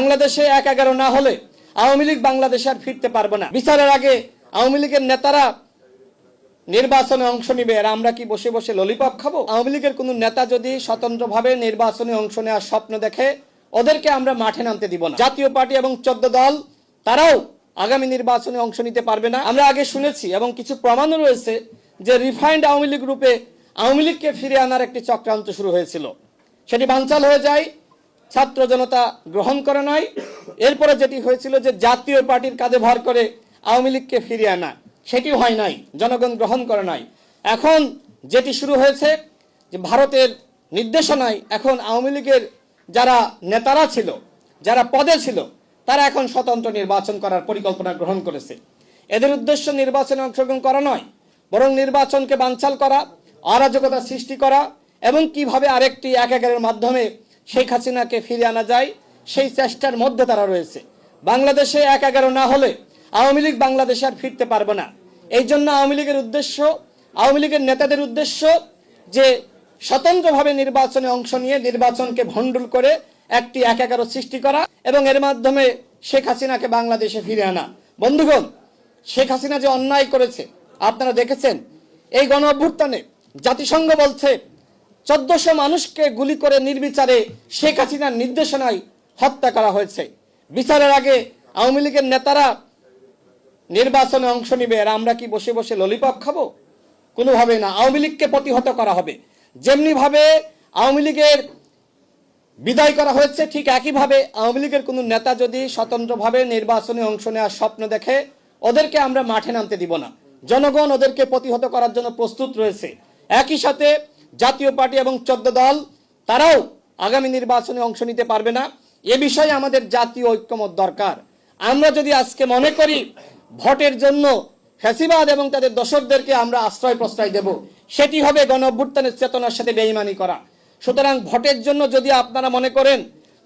বাংলাদেশে এক এগারো না হলে আওয়ামী লীগ বাংলাদেশে আর ফিরতে পারবে না। বিচারের আগে আওয়ামী লীগের নেতারা নির্বাচনে অংশ নিবে আর আমরা কি বসে বসে ললিপপ খাব? আওয়ামী লীগের কোনো নেতা যদি স্বতন্ত্রভাবে নির্বাচনে অংশ নেওয়ার স্বপ্ন দেখে, ওদেরকে আমরা মাঠে নামতে দিব না। জাতীয় পার্টি এবং চোদ্দ দল, তারাও আগামী নির্বাচনে অংশ নিতে পারবে না। আমরা আগে শুনেছি এবং কিছু প্রমাণও রয়েছে যে রিফাইন্ড আওয়ামী লীগ রূপে আওয়ামী লীগকে ফিরে আনার একটি চক্রান্ত শুরু হয়েছিল। সেটি বানচাল হয়ে যায়। ছাত্র জনতা গ্রহণ করে নাই। এরপরে যেটি হয়েছিল যে জাতীয় পার্টির কাঁধে ভর করে আওয়ামী লীগকে ফিরিয়ে আনা সেটি হয় নাই, জনগণ গ্রহণ করে নাই। এখন যেটি শুরু হয়েছে, যে ভারতের নির্দেশনায় এখন আওয়ামী লীগের যারা নেতারা ছিল, যারা পদে ছিল, তারা এখন স্বতন্ত্র নির্বাচন করার পরিকল্পনা গ্রহণ করেছে। এদের উদ্দেশ্য নির্বাচনে অংশগ্রহণ করা নয়, বরং নির্বাচনকে বানচাল করা, অরাজকতা সৃষ্টি করা, এবং কীভাবে আরেকটি এক একের মাধ্যমে শেখ হাসিনাকে ফিরে আনা যায়, সেই চেষ্টার মধ্যে তারা রয়েছে। বাংলাদেশে এক এগারো না হলে আওয়ামী লীগ বাংলাদেশে আর ফিরতে পারবে না। এই জন্য আওয়ামী লীগের উদ্দেশ্য, আওয়ামী লীগের নেতাদের উদ্দেশ্য যে স্বতন্ত্রভাবে নির্বাচনে অংশ নিয়ে নির্বাচনকে ভণ্ডুল করে একটি এক এগারো সৃষ্টি করা এবং এর মাধ্যমে শেখ হাসিনাকে বাংলাদেশে ফিরে আনা। বন্ধুগণ, শেখ হাসিনা যে অন্যায় করেছে, আপনারা দেখেছেন, এই গণ অভ্যুত্থানে জাতিসংঘ বলছে চোদ্দশো মানুষকে গুলি করে নির্বিচারে শেখ হাসিনার নির্দেশনায় হত্যা করা হয়েছে। বিচারের আগে আওয়ামী লীগের নেতারা নির্বাচনে অংশ নিবে, আর আমরা কি বসে বসে ললিপপ খাব? কোনোভাবে না। আওয়ামী লীগকে প্রতিহত করা হবে। যেমনি ভাবে আওয়ামী লীগের বিদায় করা হয়েছে, ঠিক একইভাবে আওয়ামী লীগের কোনো নেতা যদি স্বতন্ত্রভাবে নির্বাচনে অংশ নেওয়ার স্বপ্ন দেখে, ওদেরকে আমরা মাঠে নামতে দিব না। জনগণ ওদেরকে প্রতিহত করার জন্য প্রস্তুত রয়েছে। একই সাথে জাতীয় পার্টি এবং চোদ্দ দল, তারাও আগামী নির্বাচনে অংশ নিতে পারবে না। এ বিষয়ে আমাদের জাতীয় ঐক্যমত দরকার। আমরা যদি আজকে মনে করি ভোটের জন্য ফ্যাসিবাদ এবং তাদের দর্শকদেরকে আমরা আশ্রয় প্রশ্রয় দেব, সেটি হবে গণ অভ্যুত্থানের চেতনার সাথে বেইমানি করা। সুতরাং ভোটের জন্য যদি আপনারা মনে করেন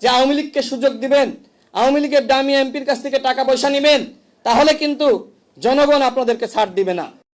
যে আওয়ামী লীগকে সুযোগ দিবেন, আওয়ামী লীগের দামি এমপির কাছ থেকে টাকা পয়সা নেবেন, তাহলে কিন্তু জনগণ আপনাদেরকে ছাড় দিবে না।